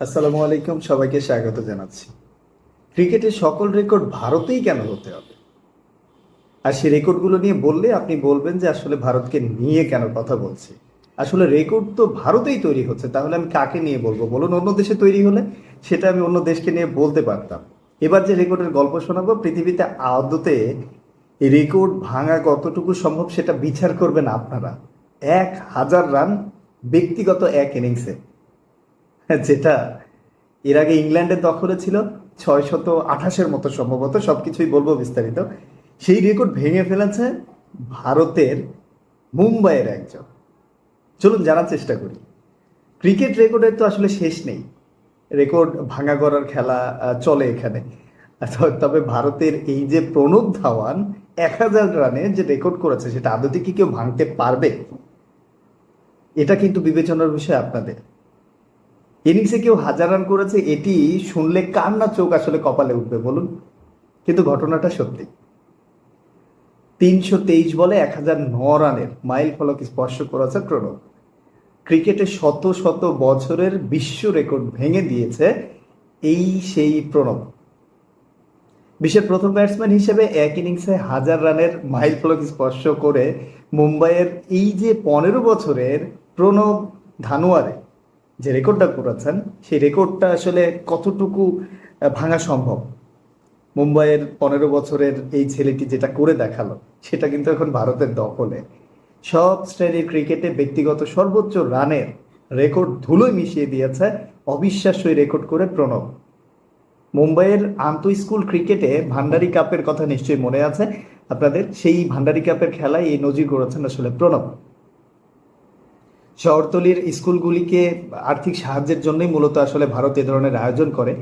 আসসালামু আলাইকুম, সবাইকে স্বাগত জানাচ্ছি। ক্রিকেটের সকল রেকর্ড ভারতেই কেন হতে হবে? আর সেই রেকর্ডগুলো নিয়ে বললে আপনি বলবেন যে আসলে ভারতকে নিয়ে কেন কথা বলছি? আসলে রেকর্ড তো ভারতেই তৈরি হচ্ছে, তাহলে আমি কাকে নিয়ে বলব? বলুন, অন্য দেশে তৈরি হলে সেটা আমি অন্য দেশকে নিয়ে বলতে পারতাম। এবার যে রেকর্ডের গল্প শোনাবো, পৃথিবীতে আদতে রেকর্ড ভাঙা কতটুকু সম্ভব সেটা বিচার করবেন আপনারা। এক হাজার রান ব্যক্তিগত এক ইনিংসে যেটা এর আগে ইংল্যান্ডের দখলে ছিল ছয় শত আঠাশের মতো সম্ভবত সব কিছুই বলব বিস্তারিত। সেই রেকর্ড ভেঙে ফেলেছে ভারতের মুম্বাইয়ের একজন। চলুন জানার চেষ্টা করি। ক্রিকেট রেকর্ডের তো আসলে শেষ নেই। রেকর্ড ভাঙা করার খেলা চলে এখানে। তবে ভারতের এই যে প্রণব ধাওয়ান, এক হাজার রানে যে রেকর্ড করেছে, সেটা আদতে কি কেউ ভাঙতে পারবে? এটা কিন্তু বিবেচনার বিষয় আপনাদের। ইনিংসে কেউ হাজার রান করেছে, এটি শুনলে কার না চোখ আসলে কপালে উঠবে বলুন? কিন্তু ঘটনাটা সত্যি। তিনশো তেইশ বলে এক হাজার ন রানের মাইল ফলক স্পর্শ করেছে প্রণব। ক্রিকেটে শত শত বছরের বিশ্ব রেকর্ড ভেঙে দিয়েছে এই সেই প্রণব। বিশ্বের প্রথম ব্যাটসম্যান হিসেবে এক ইনিংসে হাজার রানের মাইল ফলক স্পর্শ করে মুম্বাইয়ের এই যে পনেরো বছরের প্রণব ধানোয়ারে যে রেকর্ডটা করেছেন, সেই রেকর্ডটা আসলে কতটুকু ভাঙা সম্ভব? মুম্বাইয়ের পনেরো বছরের এই ছেলেটি যেটা করে দেখাল, সেটা কিন্তু এখন ভারতের দখলে। সব শ্রেণির ক্রিকেটে ব্যক্তিগত সর্বোচ্চ রানের রেকর্ড ধুলোয় মিশিয়ে দিয়েছে অবিশ্বাস্য রেকর্ড করে প্রণব। মুম্বাইয়ের আন্ত স্কুল ক্রিকেটে ভান্ডারি কাপের কথা নিশ্চয়ই মনে আছে। আপনাদের সেই ভান্ডারি কাপের খেলায় এই নজির করেছেন আসলে প্রণব। শহরতলির স্কুলগুলিকে আর্থিক সাহায্যের জন্যই মূলত আসলে ভারত এ ধরনের আয়োজন করে।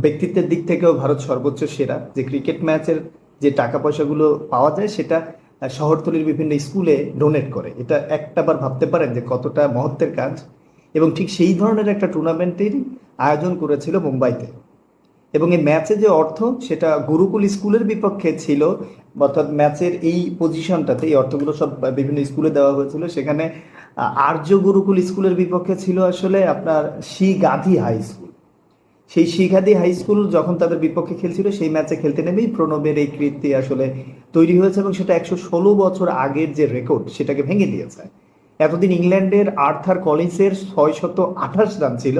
ব্যক্তিত্বের দিক থেকেও ভারত সর্বোচ্চ সেরা। যে ক্রিকেট ম্যাচের যে টাকা পয়সাগুলো পাওয়া যায়, সেটা শহরতলির বিভিন্ন স্কুলে ডোনেট করে। এটা একটাবার ভাবতে পারেন যে কতটা মহত্বের কাজ। এবং ঠিক সেই ধরনের একটা টুর্নামেন্টেরই আয়োজন করেছিল মুম্বাইতে। এবং এই ম্যাচে যে অর্থ, সেটা গুরুকুল স্কুলের বিপক্ষে ছিল অর্থাৎ ম্যাচের এই পজিশনটাতে এই অর্থগুলো সব বিভিন্ন স্কুলে দেওয়া হয়েছিল। সেখানে আর্য গুরুকুল স্কুলের বিপক্ষে ছিল আসলে আপনার শি গান্ধী হাই স্কুল। সেই শিখাদি হাই স্কুল যখন তাদের বিপক্ষে খেলছিল, সেই ম্যাচে খেলতে নেমেই প্রণবের এই কীর্তি আসলে তৈরি হয়েছে এবং সেটা একশো ষোলো বছর আগের যে রেকর্ড সেটাকে ভেঙে দিয়েছে। এতদিন ইংল্যান্ডের আর্থার কলিন্সের ছয় শত আঠাশ রান ছিল,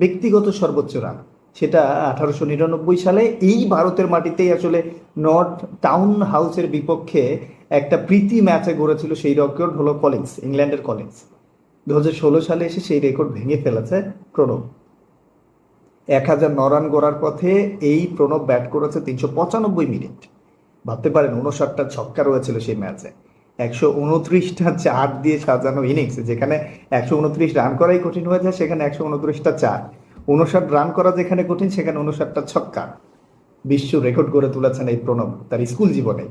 ব্যক্তিগত সর্বোচ্চ রান। সেটা আঠারোশো নিরানব্বই সালে এই ভারতের মাটিতেই আসলে নর্থ টাউন হাউসের বিপক্ষে একটা প্রীতি ম্যাচে গড়েছিল সেই রেকর্ড হলো কলিংস ইংল্যান্ডের কলিংস দু হাজার ষোলো সালে এসে সেই রেকর্ড ভেঙে ফেলেছে প্রণব। এক হাজার ন রান গড়ার পথে এই প্রণব ব্যাট করেছে তিনশো পঁচানব্বই মিনিট ভাবতে পারেন, উনষাটটা ছক্কা রয়েছিল সেই ম্যাচে। একশো উনত্রিশটা চার দিয়ে সাজানো ইনিংস যেখানে একশো উনত্রিশ রান করাই কঠিন হয়ে যায়, সেখানে একশো উনত্রিশটা চার। উনষাট রান করা যেখানে কঠিন, সেখানে উনষাটটা ছক্কা। বিশ্ব রেকর্ড করে তুলেছেন এই প্রণব, তার স্কুল জীবনে।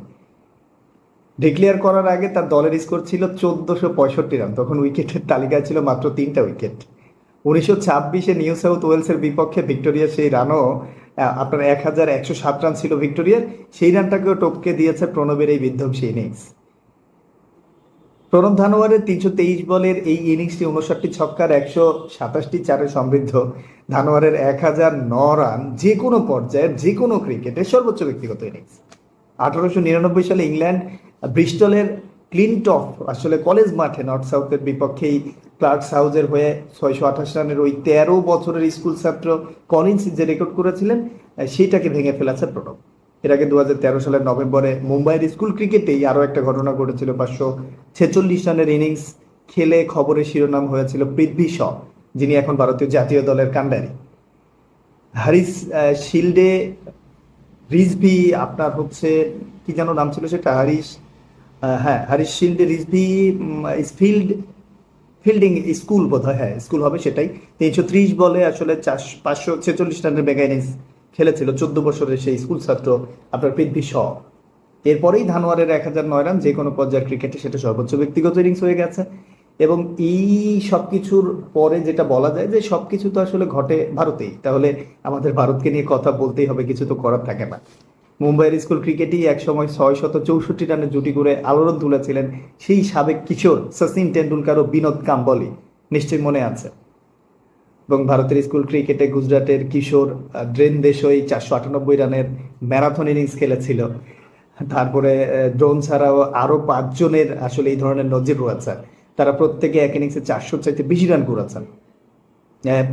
ডিক্লেয়ার করার আগে তার দলের স্কোর ছিল চোদ্দশো পঁয়ষট্টি রান। তখন উইকেটের তালিকায় ছিল মাত্র তিনটা উইকেট। উনিশশো ছাব্বিশে নিউ সাউথ ওয়েলসের বিপক্ষে ভিক্টোরিয়ার সেই রানও আপনার এক হাজার একশো সাত রান ছিল ভিক্টোরিয়ার। সেই রানটাকেও টপকে দিয়েছে প্রণবের এই বিধ্বংসী ইনিংস। প্রণব ধানোয়ারের তিনশো তেইশ বলের এই ইনিংসটি উনষাটটি ছক্কার একশো সাতাশটি চারে সমৃদ্ধ। ধানোয়ারের এক হাজার ন রান যে কোনো পর্যায়ের যে কোনো ক্রিকেটের সর্বোচ্চ ব্যক্তিগত ইনিংস। আঠারোশো নিরানব্বই সালে ইংল্যান্ড ব্রিস্টলের ক্লিনটফ, আসলে কলেজ মাঠে নর্থ সাউথের বিপক্ষেই ক্লার্কস হাউসের হয়ে ছয়শো আঠাশ রানের ওই তেরো বছরের স্কুল ছাত্র কলিন্স যে রেকর্ড করেছিলেন সেইটাকে ভেঙে ফেলেছে প্রণব এর আগে দু হাজার তেরো সালের নভেম্বরে মুম্বাইয়ের স্কুল ক্রিকেটেই আরও একটা ঘটনা ঘটেছিল পাঁচশো ছেচল্লিশ রানের ইনিংস খেলে খবরের শিরোনাম হয়েছিল পৃথ্বী শ, যিনি এখন ভারতীয় জাতীয় দলের কান্ডারি হারিস শিল্ডে রিজভি, আপনার হচ্ছে, কি যেন নাম ছিল সেটা? হারিস হ্যাঁ হারিস শিল্ডে রিজভি ফিল্ড ফিল্ডিং স্কুল বোধ হয় হ্যাঁ স্কুল হবে সেটাই। তিনশো ত্রিশ বলে আসলে চারশো, পাঁচশো ছেচল্লিশ রানের মেগা ইনিংস খেলেছিল চোদ্দ বছরের সেই স্কুল ছাত্র আপনার পৃথ্বী শ। এরপরেই ধানোয়ারের এক হাজার নয় রান যে কোনো পর্যায়ের ক্রিকেটে সেটা সর্বোচ্চ ব্যক্তিগত ইনিংস হয়ে গেছে। এবং এই সব কিছুর পরে যেটা বলা যায় যে সব কিছু তো আসলে ঘটে ভারতেই। তাহলে আমাদের ভারতকে নিয়ে কথা বলতেই হবে, কিছু তো করার থাকে না। মুম্বাইয়ের স্কুল ক্রিকেটেই একসময় ছয় শত চৌষট্টি রানের জুটি করে আলোড়ন তুলেছিলেন সেই সাবেক কিশোর সচিন টেন্ডুলকার ও বিনোদ কাম্বলি। নিশ্চয়ই মনে আছে। এবং ভারতের স্কুল ক্রিকেটে গুজরাটের কিশোর ড্রেন দেশই চারশো আটানব্বই রানের ম্যারাথন ইনিংস খেলেছিল। তারপরে ড্রোন ছাড়াও আরও পাঁচজনের আসলে এই ধরনের নজির রয়েছে। তারা প্রত্যেকে এক ইনিংসে চারশো চাইতে বেশি রান করেছেন।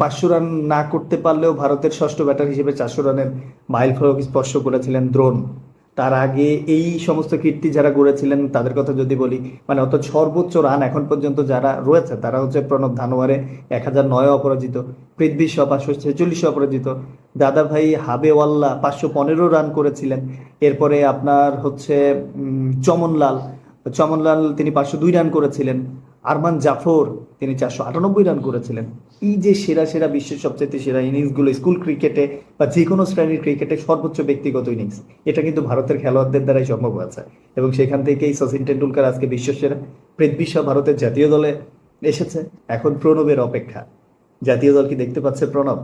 পাঁচশো রান না করতে পারলেও ভারতের ষষ্ঠ ব্যাটার হিসেবে চারশো রানের মাইল ফলক স্পর্শ করেছিলেন দ্রোণ তার আগে এই সমস্ত কীর্তি যারা গড়েছিলেন, তাদের কথা যদি বলি মানে অত সর্বোচ্চ রান এখন পর্যন্ত যারা রয়েছে, তারা হচ্ছে প্রণব ধানোয়ারে এক হাজার নয় অপরাজিত, পৃথ্বী শ পাঁচশো ছেচল্লিশ অপরাজিত। দাদা ভাই হাবেওয়াল্লা পাঁচশো পনেরো রান করেছিলেন। এরপরে আপনার হচ্ছে চমনলাল চমনলাল তিনি পাঁচশো দুই রান করেছিলেন। আরমান জাফর তিনি চারশো আটানব্বই রান করেছিলেন। এই যে সেরা সেরা বিশ্বের সবচেয়ে সেরা ইনিংসগুলো স্কুল ক্রিকেটে বা যে কোনো শ্রেণির ক্রিকেটে সর্বোচ্চ ব্যক্তিগত ইনিংস, এটা কিন্তু ভারতের খেলোয়াড়দের দ্বারাই সম্ভব আছে এবং সেখান থেকেই সচিন টেন্ডুলকার আজকে বিশ্বসেরা পৃথ্বী শাহ ভারতের জাতীয় দলে এসেছে। এখন প্রণবের অপেক্ষা। জাতীয় দল কি দেখতে পাচ্ছে প্রণব?